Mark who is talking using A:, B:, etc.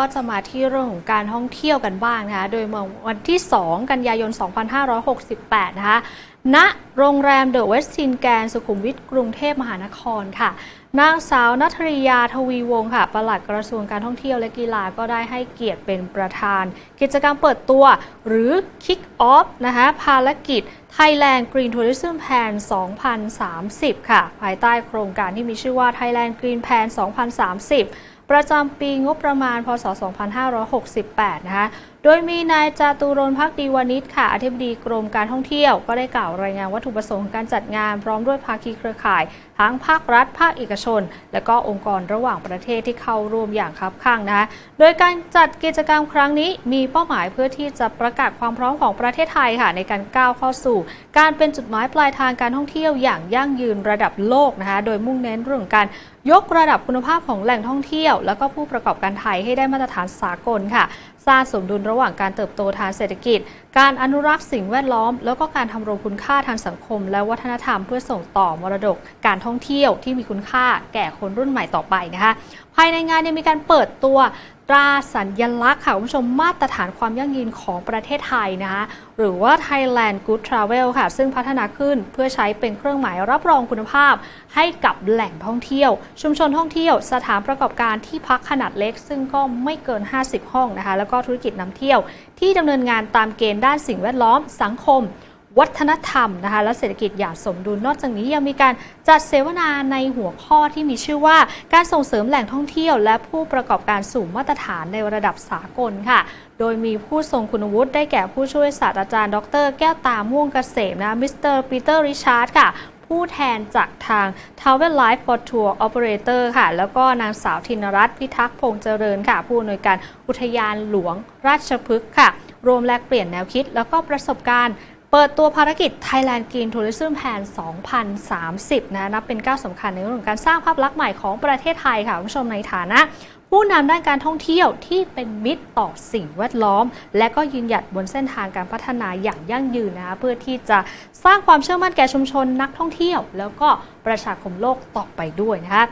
A: ก็จะมาที่เรื่องของการท่องเที่ยวกันบ้างนะคะ โดยเมื่อวันที่ 2 กันยายน 2568 นะคะ ณ โรงแรมเดอะเวสตินแกนสุขุมวิทกรุงเทพมหานครค่ะ นางสาวนัทริยาทวีวงศ์ค่ะ ปลัดกระทรวงการท่องเที่ยวและกีฬาก็ได้ให้เกียรติเป็นประธาน กิจกรรมเปิดตัวหรือ Kick Off นะคะภารกิจ Thailand Green Tourism Plan 2030 ค่ะ ภายใต้โครงการที่มีชื่อว่า Thailand Green Plan 2030 ประจำปีงบประมาณพศ 2568 นะคะ โดยมีนายจาตุรนพักดีวานิชค่ะอธิบดีกรมการท่องเที่ยว ก็ได้กล่าวรายงานวัตถุประสงค์ของการจัดงาน พร้อมด้วยภาคีเครือข่าย ทั้งภาครัฐ ภาคเอกชน และก็องค์กรระหว่างประเทศที่เข้าร่วมอย่างคับคั่งนะคะโดยการจัดกิจกรรมครั้งนี้มีเป้าหมายเพื่อที่จะประกาศความพร้อมของประเทศไทยค่ะในการก้าวเข้าสู่ การเป็นจุดหมายปลายทางการท่องเที่ยวอย่างยั่งยืนระดับโลกนะคะโดยมุ่งเน้นเรื่องการยกระดับคุณภาพของแหล่งท่องเที่ยว แล้วก็ผู้ประกอบการไทยให้ได้มาตรฐานสากลค่ะ สร้างสมดุลระหว่างการเติบโตทางเศรษฐกิจ การอนุรักษ์สิ่งแวดล้อม แล้วก็การทำรงคุณค่าทางสังคม และวัฒนธรรมเพื่อส่งต่อมรดก การท่องเที่ยวที่มีคุณค่าแก่คนรุ่นใหม่ต่อไปนะคะ ภายในงานยังมีการเปิดตัว ตราสัญญลักษณ์ค่ะคุณผู้ชมมาตรฐานความยั่งยืนของประเทศไทยนะคะหรือว่า Thailand Good Travel ค่ะ ซึ่งพัฒนาขึ้นเพื่อใช้เป็นเครื่องหมายรับรองคุณภาพ ให้กับแหล่งท่องเที่ยว ชุมชนท่องเที่ยว สถานประกอบการที่พักขนาดเล็ก ซึ่งก็ไม่เกิน 50 ห้องนะคะแล้วก็ธุรกิจนำเที่ยว ที่ดำเนินงานตามเกณฑ์ด้านสิ่งแวดล้อมสังคม วัฒนธรรมนะคะและเศรษฐกิจอย่างสมดุลนอกจากนี้ยังมีการจัดเสวนาในหัวข้อที่มีชื่อว่า การส่งเสริมแหล่งท่องเที่ยว และผู้ประกอบการสู่มาตรฐานในระดับสากลค่ะ โดยมีผู้ทรงคุณวุฒิได้แก่ผู้ช่วยศาสตราจารย์ ดร แก้วตาม่วงเกษมนะมิสเตอร์ปีเตอร์ริชาร์ดค่ะผู้แทนจากทาง t o w e r Life for Tour Operator ค่ะ แล้วก็นางสาวธินรัตน์พิทักษ์พงษ์เจริญค่ะ ผู้อำนวยการอุทยานหลวงราชพฤกษ์ค่ะ รวมแลกเปลี่ยนแนวคิด แล้วก็ประสบการณ์ เปิดตัวภารกิจ Thailand Green Tourism Plan 2030 นะนับเป็นก้าวสำคัญในเรื่องของการสร้างภาพลักษณ์ใหม่ของประเทศไทยค่ะคุณผู้ชมในฐานะผู้นำด้านการท่องเที่ยวที่เป็นมิตรต่อสิ่งแวดล้อม และก็ยืนหยัดบนเส้นทางการพัฒนาอย่างยั่งยืนนะคะเพื่อที่จะสร้างความเชื่อมั่นแก่ชุมชนนักท่องเที่ยว แล้วก็ประชาคมโลกต่อไปด้วยนะคะ